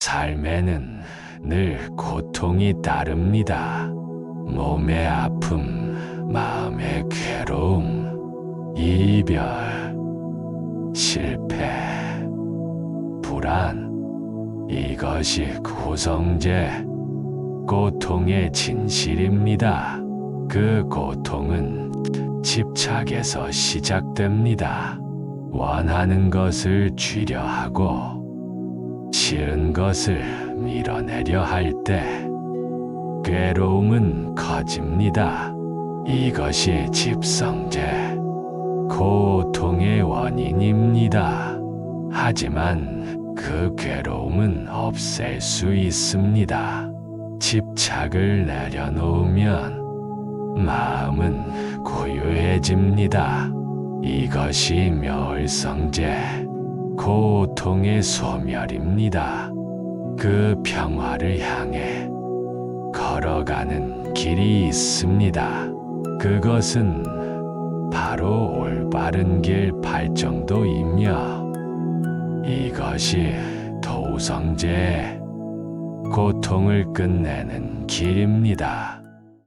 삶에는 늘 고통이 따릅니다. 몸의 아픔, 마음의 괴로움, 이별, 실패, 불안, 이것이 고성제, 고통의 진실입니다. 그 고통은 집착에서 시작됩니다. 원하는 것을 쥐려 하고 싫은 것을 밀어내려 할 때 괴로움은 커집니다. 이것이 집성제, 고통의 원인입니다. 하지만 그 괴로움은 없앨 수 있습니다. 집착을 내려놓으면 마음은 고요해집니다. 이것이 멸성제, 고통의 소멸입니다. 그 평화를 향해 걸어가는 길이 있습니다. 그것은 바로 올바른 길 발정도이며 이것이 도성제, 고통을 끝내는 길입니다.